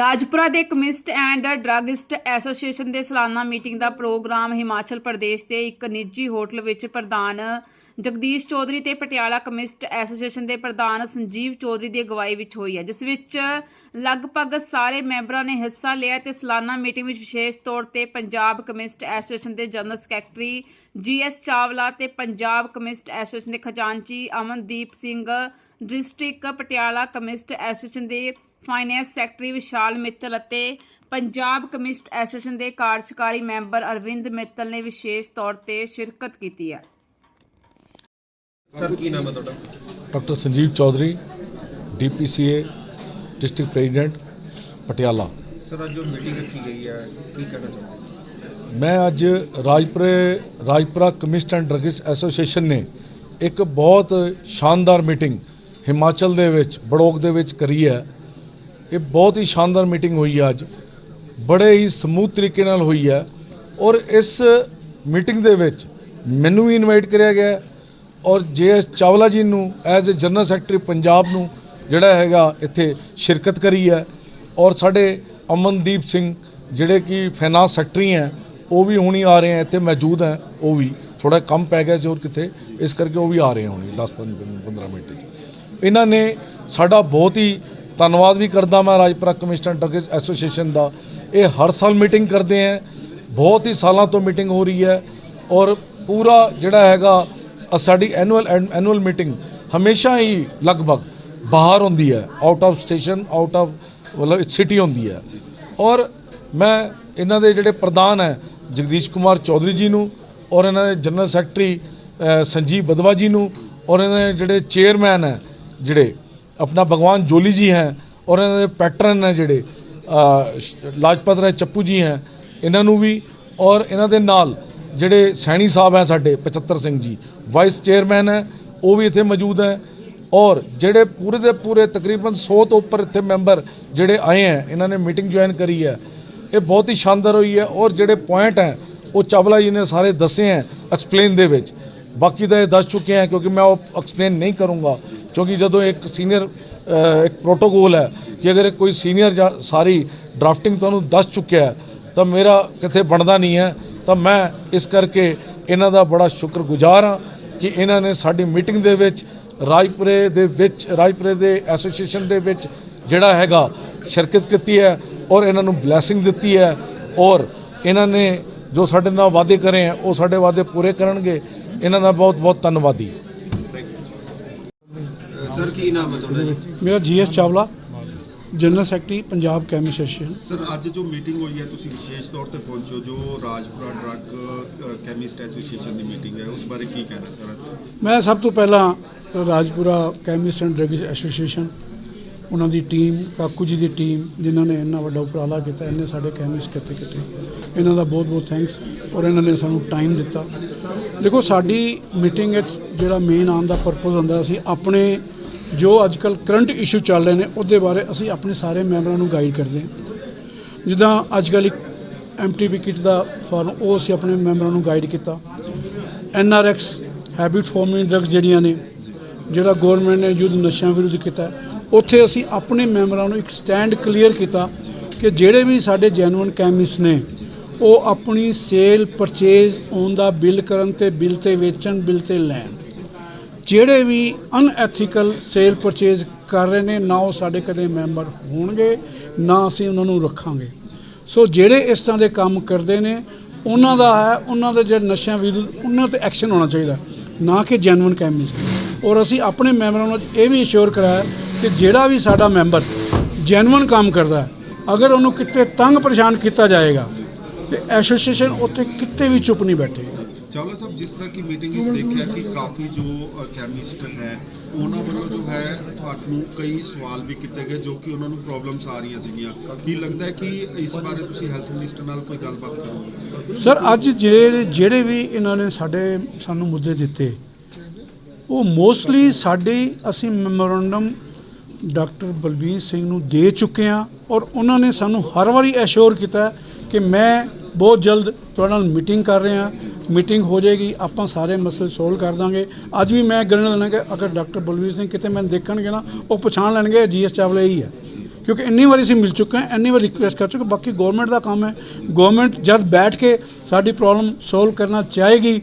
ਰਾਜਪੁਰਾ ਦੇ ਕਮਿਸਟ and druggist association ਦੇ ਸਾਲਾਨਾ ਮੀਟਿੰਗ ਦਾ ਪ੍ਰੋਗਰਾਮ ਹਿਮਾਚਲ ਪ੍ਰਦੇਸ਼ ਦੇ ਇੱਕ ਨਿੱਜੀ ਹੋਟਲ ਵਿੱਚ ਪ੍ਰਧਾਨ ਜਗਦੀਸ਼ ਚੌਧਰੀ ਤੇ ਪਟਿਆਲਾ ਕਮਿਸਟ ਐਸੋਸੀਏਸ਼ਨ ਦੇ ਪ੍ਰਧਾਨ ਸੰਜੀਵ ਚੌਧਰੀ ਦੀ ਅਗਵਾਈ ਵਿੱਚ ਹੋਈ ਹੈ, ਜਿਸ ਵਿੱਚ ਲਗਭਗ ਸਾਰੇ ਮੈਂਬਰਾਂ ਨੇ ਹਿੱਸਾ ਲਿਆ ਤੇ ਸਾਲਾਨਾ ਮੀਟਿੰਗ ਵਿੱਚ ਵਿਸ਼ੇਸ਼ ਤੌਰ ਤੇ ਪੰਜਾਬ ਕਮਿਸਟ ਐਸੋਸੀਏਸ਼ਨ ਦੇ ਜਨਰਲ ਸੈਕਟਰੀ ਜੀਐਸ ਚਾਵਲਾ ਤੇ ਪੰਜਾਬ ਕਮਿਸਟ ਐਸੋਸੀਏਸ਼ਨ ਦੇ ਖਜ਼ਾਨਚੀ Amandeep Singh, district Patiala chemist association ਦੇ ਫਾਈਨੈਂਸ ਸੈਕਟਰੀ ਵਿਸ਼ਾਲ ਮਿੱਤਲ ਅਤੇ ਪੰਜਾਬ ਕਮਿਸਟ ਐਸੋਸੀਏਸ਼ਨ ਦੇ ਕਾਰਜਕਾਰੀ ਮੈਂਬਰ ਅਰਵਿੰਦ ਮਿੱਤਲ ਨੇ ਵਿਸ਼ੇਸ਼ ਤੌਰ ਤੇ ਸ਼ਿਰਕਤ ਕੀਤੀ ਹੈ। ਸਰ ਕੀ ਨਾਮ ਹੈ ਤੁਹਾਡਾ? Doctor Sanjeev Chaudhary DPCA district president Patiala. Sir ਅੱਜ ਜੋ ਮੀਟਿੰਗ ਰੱਖੀ ਗਈ ਹੈ। ਕੀ ਕਹਿਣਾ ਚਾਹੁੰਦੇ ਮੈਂ ਅੱਜ ਰਾਜਪੁਰੇ Rajpura chemist and druggist association ਨੇ ਇੱਕ ਬਹੁਤ ਸ਼ਾਨਦਾਰ ਮੀਟਿੰਗ ਹਿਮਾਚਲ ਦੇ ਵਿੱਚ ਬੜੋਕ ਦੇ ਵਿੱਚ ਕਰੀ ਹੈ। ਇਹ ਬਹੁਤ ਹੀ ਸ਼ਾਨਦਾਰ ਮੀਟਿੰਗ ਹੋਈ ਹੈ ਅੱਜ। ਬੜੇ ਹੀ ਸਮੂਥ ਤਰੀਕੇ ਨਾਲ ਹੋਈ ਹੈ ਔਰ ਇਸ ਮੀਟਿੰਗ ਦੇ ਵਿੱਚ ਮੈਨੂੰ ਵੀ ਇਨਵਾਈਟ ਕਰਿਆ ਗਿਆ ਹੈ ਔਰ ਜੇਐਸ ਚਾਵਲਾ ਜੀ ਨੂੰ as a general secretary Punjab ਨੂੰ ਜਿਹੜਾ ਹੈਗਾ ਇੱਥੇ ਸ਼ਿਰਕਤ ਕਰੀ ਹੈ ਔਰ ਸਾਡੇ ਅਮਨਦੀਪ ਸਿੰਘ ਜਿਹੜੇ ਕਿ ਫਾਈਨਾਂਸ ਸੈਕਟਰੀ ਹੈ, ਉਹ ਵੀ ਹੁਣੀ ਆ ਰਹੇ ਹੈ, ਇੱਥੇ ਮੌਜੂਦ ਹੈ, ਉਹ ਵੀ ਥੋੜਾ ਕੰਮ ਪੈ ਗਿਆ ਸੀ ਹੋਰ ਕਿਤੇ ਇਸ ਕਰਕੇ ਉਹ ਵੀ ਆ ਰਹੇ ਹੋਣੇ 10 15 ਮਿੰਟ 'ਚ। ਇਹਨਾਂ ਨੇ ਸਾਡਾ ਬਹੁਤ ਹੀ ਧੰਨਵਾਦ ਵੀ ਕਰਦਾ ਮੈਂ ਰਾਜਪੁਰਾ ਕਮਿਸ਼ਨਰ ਡਰੱਗ ਐਸੋਸੀਏਸ਼ਨ ਦਾ। ਇਹ ਹਰ ਸਾਲ ਮੀਟਿੰਗ ਕਰਦੇ ਹੈ ਬਹੁਤ ਹੀ ਸਾਲਾਂ ਤੋਂ ਮੀਟਿੰਗ ਹੋ ਰਹੀ ਹੈ ਔਰ ਪੂਰਾ ਜਿਹੜਾ ਹੈਗਾ ਸਾਡੀ ਐਨੂਅਲ ਐਨੂਅਲ ਮੀਟਿੰਗ ਹਮੇਸ਼ਾ ਹੀ ਲਗਭਗ ਬਾਹਰ ਹੁੰਦੀ ਹੈ। Out of station out of ਮਤਲਬ ਸਿਟੀ ਹੁੰਦੀ ਹੈ। ਔਰ ਮੈਂ ਇਹਨਾਂ ਦੇ ਜਿਹੜੇ ਪ੍ਰਧਾਨ ਹੈ, ਜਗਦੀਸ਼ ਕੁਮਾਰ ਚੌਧਰੀ ਜੀ ਨੂੰ ਔਰ ਇਹਨਾਂ ਦੇ ਜਨਰਲ ਸੈਕਟਰੀ ਸੰਜੀਵ ਬਦਵਾ ਜੀ ਨੂੰ ਔਰ ਇਹਨਾਂ ਦੇ ਜਿਹੜੇ ਚੇਅਰਮੈਨ ਹੈ, ਜਿਹੜੇ ਆਪਣਾ ਭਗਵਾਨ ਜੋਲੀ ਜੀ ਹੈ ਔਰ ਇਹਨਾਂ ਦੇ ਪੈਟਰਨ ਹੈ ਜਿਹੜੇ ਲਾਜਪਤ ਰਾਏ ਚੱਪੂ ਜੀ ਹੈ, ਇਹਨਾਂ ਨੂੰ ਵੀ ਔਰ ਇਹਨਾਂ ਦੇ ਨਾਲ ਜਿਹੜੇ ਸੈਣੀ ਸਾਹਿਬ ਹੈ ਸਾਡੇ 75 ਸਿੰਘ ਜੀ ਵਾਈਸ ਚੇਅਰਮੈਨ ਹੈ, ਉਹ ਵੀ ਇੱਥੇ ਮੌਜੂਦ ਹੈ ਔਰ ਜਿਹੜੇ ਪੂਰੇ ਦੇ ਪੂਰੇ ਤਕਰੀਬਨ 100 ਤੋਂ ਉੱਪਰ ਇੱਥੇ ਮੈਂਬਰ ਜਿਹੜੇ ਆਏ ਹੈ, ਇਹਨਾਂ ਨੇ ਮੀਟਿੰਗ ਜੁਆਇਨ ਕਰੀ ਹੈ, ਇਹ ਬਹੁਤ ਹੀ ਸ਼ਾਨਦਾਰ ਹੋਈ ਹੈ ਔਰ ਜਿਹੜੇ ਪੁਆਇੰਟ ਹੈ, ਉਹ ਚਾਵਲਾ ਜੀ ਨੇ ਸਾਰੇ ਦੱਸੇ ਹੈ ਐਕਸਪਲੇਨ ਦੇ ਵਿੱਚ, ਬਾਕੀ ਤਾਂ ਇਹ ਦੱਸ ਚੁੱਕੇ ਹੈ ਕਿਉਂਕਿ ਮੈਂ ਉਹ ਐਕਸਪਲੇਨ ਨਹੀਂ ਕਰੂੰਗਾ। ਕਿਉਂਕਿ ਜਦੋਂ ਇੱਕ ਸੀਨੀਅਰ ਇੱਕ ਪ੍ਰੋਟੋਕੋਲ ਹੈ ਕਿ ਅਗਰ ਕੋਈ ਸੀਨੀਅਰ ਸਾਰੀ ਡਰਾਫਟਿੰਗ ਤੁਹਾਨੂੰ ਦੱਸ ਚੁੱਕਿਆ ਹੈ, ਤਾਂ ਮੇਰਾ ਕਿਤੇ ਬਣਦਾ ਨਹੀਂ ਹੈ, ਤਾਂ ਮੈਂ ਇਸ ਕਰਕੇ ਇਹਨਾਂ ਦਾ ਬੜਾ ਸ਼ੁਕਰਗੁਜ਼ਾਰ ਹਾਂ ਕਿ ਇਹਨਾਂ ਨੇ ਸਾਡੀ ਮੀਟਿੰਗ ਦੇ ਵਿੱਚ, ਰਾਜਪੁਰੇ ਦੇ ਵਿੱਚ, ਰਾਜਪੁਰੇ ਦੇ ਐਸੋਸੀਏਸ਼ਨ ਦੇ ਵਿੱਚ ਜਿਹੜਾ ਹੈਗਾ ਸ਼ਿਰਕਤ ਕੀਤੀ ਹੈ ਔਰ ਇਹਨਾਂ ਨੂੰ ਬਲੇਸਿੰਗਸ ਦਿੱਤੀ ਹੈ ਔਰ ਇਹਨਾਂ ਨੇ ਜੋ ਸਾਡੇ ਨਾਲ ਵਾਅਦੇ ਕਰੇ ਹੈ, ਉਹ ਸਾਡੇ ਵਾਅਦੇ ਪੂਰੇ ਕਰਨਗੇ। ਇਹਨਾਂ ਦਾ ਬਹੁਤ ਬਹੁਤ ਧੰਨਵਾਦੀ। ਸਰ ਕੀ ਨਾਮ ਹੈ ਤੁਹਾਡਾ ਜੀ? ਮੇਰਾ GS Chawla general secretary Punjab chemist association sir ਅੱਜ ਜੋ ਮੀਟਿੰਗ ਹੋਈ ਹੈ ਤੁਸੀਂ ਵਿਸ਼ੇਸ਼ ਤੌਰ ਤੇ ਪਹੁੰਚੋ ਜੋ ਰਾਜਪੁਰਾ ਡਰੱਗ ਕੈਮਿਸਟ ਐਸੋਸੀਏਸ਼ਨ ਦੀ ਮੀਟਿੰਗ ਹੈ ਉਸ ਬਾਰੇ ਕੀ ਕਹਿਣਾ ਸਰ ਮੈਂ ਸਭ ਤੋਂ ਪਹਿਲਾਂ ਤਾਂ Rajpura chemist and drugs association ਉਹਨਾਂ ਦੀ ਟੀਮ ਕਾਕੂ ਜੀ ਦੀ ਟੀਮ ਜਿਨ੍ਹਾਂ ਨੇ ਇੰਨਾ ਵੱਡਾ ਉਪਰਾਲਾ ਕੀਤਾ ਇੰਨੇ ਸਾਡੇ ਕੈਮਿਸਟ ਕਿਤੇ ਕਿਤੇ। ਇਹਨਾਂ ਦਾ ਬਹੁਤ ਬਹੁਤ ਥੈਂਕਸ ਔਰ ਇਹਨਾਂ ਨੇ ਸਾਨੂੰ ਟਾਈਮ ਦਿੱਤਾ। ਦੇਖੋ ਸਾਡੀ ਮੀਟਿੰਗ ਵਿੱਚ ਜਿਹੜਾ ਮੇਨ ਆਉਣ ਦਾ ਪਰਪਸ ਹੁੰਦਾ ਅਸੀਂ ਆਪਣੇ ਜੋ ਅੱਜ ਅੱਜਕੱਲ ਕਰੰਟ ਇਸ਼ੂ ਚੱਲ ਰਹੇ ਨੇ, ਉਹਦੇ ਬਾਰੇ ਅਸੀਂ ਆਪਣੇ ਸਾਰੇ ਮੈਂਬਰਾਂ ਨੂੰ ਗਾਈਡ ਕਰਦੇ ਹਾਂ। ਜਿੱਦਾਂ ਅੱਜ ਅੱਜਕੱਲ ਇੱਕ ਐਮਟੀਪੀ ਕਿਟ ਦਾ ਫਾਰਮ, ਉਹ ਅਸੀਂ ਆਪਣੇ ਮੈਂਬਰਾਂ ਨੂੰ ਗਾਈਡ ਕੀਤਾ। ਐਨਆਰਐਕਸ ਹੈਬਿਟ ਫਾਰਮਿੰਗ ਡਰੱਗਸ ਜਿਹੜੀਆਂ ਨੇ, ਜਿਹੜਾ ਗਵਰਨਮੈਂਟ ਨੇ ਯੁੱਧ ਨਸ਼ਿਆਂ ਵਿਰੁੱਧ ਕੀਤਾ ਉੱਥੇ ਅਸੀਂ ਆਪਣੇ ਮੈਂਬਰਾਂ ਨੂੰ ਇੱਕ ਸਟੈਂਡ ਕਲੀਅਰ ਕੀਤਾ ਕਿ ਜਿਹੜੇ ਵੀ ਸਾਡੇ ਜੈਨੂਇਨ ਕੈਮਿਸਟ ਨੇ, ਉਹ ਆਪਣੀ ਸੇਲ ਪਰਚੇਜ਼ ਔਨ ਦਾ ਬਿੱਲ ਕਰਨ ਤੇ ਬਿੱਲ ਤੇ ਵੇਚਣ ਬਿੱਲ ਤੇ ਲੈਣ। ਜਿਹੜੇ ਵੀ ਅਨਐਥੀਕਲ ਸੇਲ ਪਰਚੇਜ਼ ਕਰ ਰਹੇ ਨੇ, ਨਾ ਉਹ ਸਾਡੇ ਕਦੇ ਮੈਂਬਰ ਹੋਣਗੇ, ਨਾ ਅਸੀਂ ਉਹਨਾਂ ਨੂੰ ਰੱਖਾਂਗੇ। ਸੋ ਜਿਹੜੇ ਇਸ ਤਰ੍ਹਾਂ ਦੇ ਕੰਮ ਕਰਦੇ ਨੇ, ਉਹਨਾਂ ਦਾ ਹੈ, ਉਹਨਾਂ ਦੇ ਜਿਹੜੇ ਨਸ਼ਿਆਂ ਵਿਰੁੱਧ, ਉਹਨਾਂ ਤੇ ਐਕਸ਼ਨ ਹੋਣਾ ਚਾਹੀਦਾ। ਨਾ ਕਿ ਜੈਨੂਇਨ ਕੈਮਿਸਟ ਔਰ ਅਸੀਂ ਆਪਣੇ ਮੈਂਬਰਾਂ ਨੂੰ ਇਹ ਵੀ ਇਸ਼ੋਰ ਕਰਾਇਆ ਕਿ ਜਿਹੜਾ ਵੀ ਸਾਡਾ ਮੈਂਬਰ ਜੈਨੂਇਨ ਕੰਮ ਕਰਦਾ ਅਗਰ ਉਹਨੂੰ ਕਿਤੇ ਤੰਗ ਪਰੇਸ਼ਾਨ ਕੀਤਾ ਜਾਏਗਾ, ਤੇ ਐਸੋਸੀਏਸ਼ਨ ਉੱਥੇ ਕਿਤੇ ਵੀ ਚੁੱਪ ਨਹੀਂ ਬੈਠੇਗੀ। ਚਾਵਲਾ ਸਾਹਿਬ, ਜਿਸ ਤਰ੍ਹਾਂ ਕੀ ਮੀਟਿੰਗ ਵਿੱਚ ਦੇਖਿਆ ਕਿ ਕਾਫੀ ਜੋ ਕੈਮਿਸਟ ਹੈ, ਉਹਨਾਂ ਵੱਲੋਂ ਜੋ ਹੈ, ਤੁਹਾਨੂੰ ਕਈ ਸਵਾਲ ਵੀ ਕੀਤੇ ਗਏ ਜੋ ਕਿ ਉਹਨਾਂ ਨੂੰ ਪ੍ਰੋਬਲਮਸ ਆ ਰਹੀਆਂ ਸੀਗੀਆਂ। ਕੀ ਲੱਗਦਾ ਹੈ ਕਿ ਇਸ ਬਾਰੇ ਤੁਸੀਂ ਹੈਲਥ ਮਿਨਿਸਟਰ ਨਾਲ ਕੋਈ ਗੱਲਬਾਤ ਕਰੋਗੇ? ਸਰ ਅੱਜ ਜਿਹੜੇ ਜਿਹੜੇ ਵੀ ਇਹਨਾਂ ਨੇ ਸਾਡੇ, ਸਾਨੂੰ ਮੁੱਦੇ ਦਿੱਤੇ, ਉਹ ਮੋਸਟਲੀ ਸਾਡੀ ਅਸੀਂ ਮੈਮੋਰੰਡਮ ਡਾਕਟਰ ਬਲਬੀਰ ਸਿੰਘ ਨੂੰ ਦੇ ਚੁੱਕੇ ਹਾਂ ਔਰ ਉਹਨਾਂ ਨੇ ਸਾਨੂੰ ਹਰ ਵਾਰੀ ਐਸ਼ੋਰ ਕੀਤਾ ਕਿ ਮੈਂ ਬਹੁਤ ਜਲਦ ਤੁਹਾਡੇ ਨਾਲ ਮੀਟਿੰਗ ਕਰ ਰਹੇ ਹਾਂ। ਮੀਟਿੰਗ ਹੋ ਜਾਏਗੀ, ਆਪਾਂ ਸਾਰੇ ਮਸਲੇ ਸੋਲਵ ਕਰ ਦਾਂਗੇ। ਅੱਜ ਵੀ ਮੈਂ ਗਿਣ ਲੈਣਾ ਕਿ ਅਗਰ ਡਾਕਟਰ ਬਲਬੀਰ ਸਿੰਘ ਕਿਤੇ ਮੈਨੂੰ ਦੇਖਣਗੇ ਨਾ, ਉਹ ਪਛਾਣ ਲੈਣਗੇ, ਜੀਐਸ ਚਾਵਲਾ ਹੀ ਹੈ। ਕਿਉਂਕਿ ਇੰਨੀ ਵਾਰੀ ਅਸੀਂ ਮਿਲ ਚੁੱਕੇ ਹਾਂ, ਇੰਨੀ ਵਾਰ ਰਿਕੁਐਸਟ ਕਰ ਚੁੱਕੇ ਬਾਕੀ ਗਵਰਨਮੈਂਟ ਦਾ ਕੰਮ ਹੈ। ਗਵਰਨਮੈਂਟ ਜਦ ਬੈਠ ਕੇ ਸਾਡੀ ਪ੍ਰੋਬਲਮ ਸੋਲਵ ਕਰਨਾ ਚਾਹੇਗੀ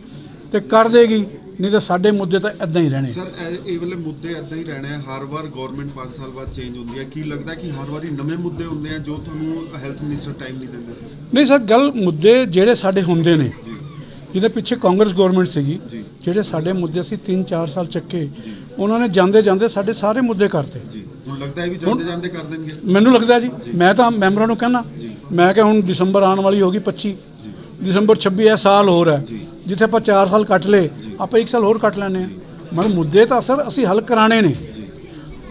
ਤੇ ਕਰ ਦੇਗੀ ਨਹੀਂ ਤਾਂ ਸਾਡੇ ਮੁੱਦੇ ਤਾਂ ਇਦਾਂ ਹੀ ਰਹਿਣੇ। ਸਰ ਇਹ ਇਹ ਵਾਲੇ ਮੁੱਦੇ ਇਦਾਂ ਹੀ ਰਹਿਣੇ ਆ। ਹਰ ਵਾਰ ਗਵਰਨਮੈਂਟ 5 ਸਾਲ ਬਾਅਦ ਚੇਂਜ ਹੁੰਦੀ ਹੈ ਕੀ ਲੱਗਦਾ ਕਿ ਹਰ ਵਾਰੀ ਨਵੇਂ ਮੁੱਦੇ ਹੁੰਦੇ ਆ ਜੋ ਤੁਹਾਨੂੰ ਹੈਲਥ ਮਿਨਿਸਟਰ ਟਾਈਮ ਨਹੀਂ ਦਿੰਦੇ ਸਰ? ਨਹੀਂ ਸਰ ਗੱਲ ਮੁੱਦੇ ਜਿਹੜੇ ਸਾਡੇ ਹੁੰਦੇ ਨੇ। ਜੀ। ਜਿਹਦੇ ਪਿੱਛੇ ਕਾਂਗਰਸ ਗਵਰਨਮੈਂਟ ਸੀਗੀ। ਜੀ। ਜਿਹੜੇ ਸਾਡੇ ਮੁੱਦੇ ਸੀ 3-4 ਸਾਲ ਚੱਕੇ ਉਹਨਾਂ ਨੇ ਜਾਂਦੇ ਜਾਂਦੇ ਸਾਡੇ ਸਾਰੇ ਮੁੱਦੇ ਕਰਤੇ। ਜੀ। ਹੁਣ ਲੱਗਦਾ ਹੈ ਵੀ ਜਾਂਦੇ ਜਾਂਦੇ ਕਰ ਦੇਣਗੇ? ਮੈਨੂੰ ਲੱਗਦਾ ਜੀ। ਮੈਂ ਤਾਂ ਮੈਂਬਰਾਂ ਨੂੰ ਕਹਿੰਦਾ। ਮੈਂ ਕਿ ਹੁਣ ਦਸੰਬਰ ਆਉਣ ਵਾਲੀ ਹੋਗੀ 25 ਦਸੰਬਰ 26 ਇਹ ਸਾਲ ਹੋਰ ਹੈ। ਜੀ। ਜਿੱਥੇ ਆਪਾਂ 4 ਸਾਲ ਕੱਟ ਲਏ ਆਪਾਂ 1 ਸਾਲ ਹੋਰ ਕੱਟ ਲੈਣੇ ਆ ਮਤਲਬ ਮੁੱਦੇ ਤਾਂ ਸਰ ਅਸੀਂ ਹੱਲ ਕਰਾਣੇ ਨੇ।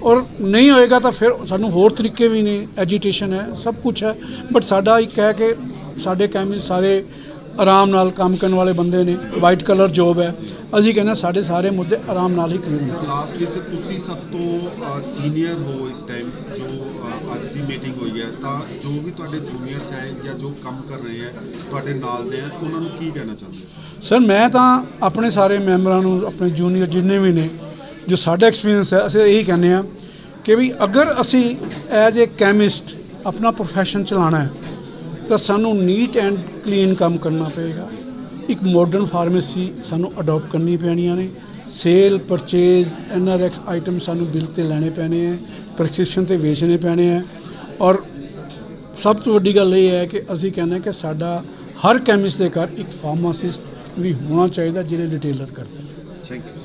ਔਰ ਨਹੀਂ ਹੋਏਗਾ ਤਾਂ ਫਿਰ ਸਾਨੂੰ ਹੋਰ ਤਰੀਕੇ ਵੀ ਨੇ ਐਜੀਟੇਸ਼ਨ ਹੈ ਸਭ ਕੁਝ ਹੈ। ਬਟ ਸਾਡਾ ਇੱਕ ਹੈ ਕਿ ਸਾਡੇ ਕੈਮਿਸ ਸਾਰੇ ਆਰਾਮ ਨਾਲ ਕੰਮ ਕਰਨ ਵਾਲੇ ਬੰਦੇ ਨੇ ਵਾਈਟ ਕਲਰ ਜੋਬ ਹੈ। ਅਸੀਂ ਕਹਿੰਦੇ ਸਾਡੇ ਸਾਰੇ ਮੁੱਦੇ ਆਰਾਮ ਨਾਲ ਹੀ ਕਲੀਅਰ ਸਰ ਲਾਸਟ ਵਿੱਚ ਤੁਸੀਂ ਸਭ ਤੋਂ ਸੀਨੀਅਰ ਹੋ ਇਸ ਟਾਈਮ ਜੋ ਅੱਜ ਦੀ ਮੀਟਿੰਗ ਹੋਈ ਹੈ ਤਾਂ ਜੋ ਵੀ ਤੁਹਾਡੇ ਜੂਨੀਅਰਸ ਹੈ ਜਾਂ ਜੋ ਕੰਮ ਕਰ ਰਹੇ ਹੈ ਤੁਹਾਡੇ ਨਾਲ ਦੇ ਹੈ ਉਹਨਾਂ ਨੂੰ ਕੀ ਕਹਿਣਾ ਚਾਹੁੰਦੇ ਹੋ? ਸਰ ਮੈਂ ਤਾਂ ਆਪਣੇ ਸਾਰੇ ਮੈਂਬਰਾਂ ਨੂੰ ਆਪਣੇ ਜੂਨੀਅਰ ਜਿੰਨੇ ਵੀ ਨੇ ਜੋ ਸਾਡਾ ਐਕਸਪੀਰੀਅੰਸ ਹੈ ਅਸੀਂ ਇਹੀ ਕਹਿੰਦੇ ਆ ਕਿ ਵੀ ਅਗਰ ਅਸੀਂ ਐਜ਼ ਅ ਕੈਮਿਸਟ ਆਪਣਾ profession ਚਲਾਉਣਾ ਹੈ ਤਾਂ ਸਾਨੂੰ ਨੀਟ ਐਂਡ ਕਲੀਨ ਕੰਮ ਕਰਨਾ ਪਏਗਾ। ਇੱਕ ਮਾਡਰਨ ਫਾਰਮੇਸੀ ਸਾਨੂੰ ਅਡਾਪਟ ਕਰਨੀ ਪੈਣੀਆਂ ਨੇ। ਸੇਲ ਪਰਚੇਜ਼ ਐਨਆਰਐਕਸ ਆਈਟਮ ਸਾਨੂੰ ਬਿੱਲ ਤੇ ਲੈਣੇ ਪੈਣੇ ਹੈ ਪ੍ਰੈਸਕ੍ਰਿਪਸ਼ਨ ਤੇ ਵੇਚਣੇ ਪੈਣੇ ਹੈ ਔਰ ਸਭ ਤੋਂ ਵੱਡੀ ਗੱਲ ਇਹ ਹੈ ਕਿ ਅਸੀਂ ਕਹਿੰਦੇ ਕਿ ਸਾਡਾ ਹਰ ਕੈਮਿਸਟ ਦੇ ਘਰ ਇੱਕ ਫਾਰਮਾਸਿਸਟ ਵੀ ਹੋਣਾ ਚਾਹੀਦਾ ਜਿਹੜੇ ਰਿਟੇਲਰ ਕਰਦੇ ਨੇ। Thank you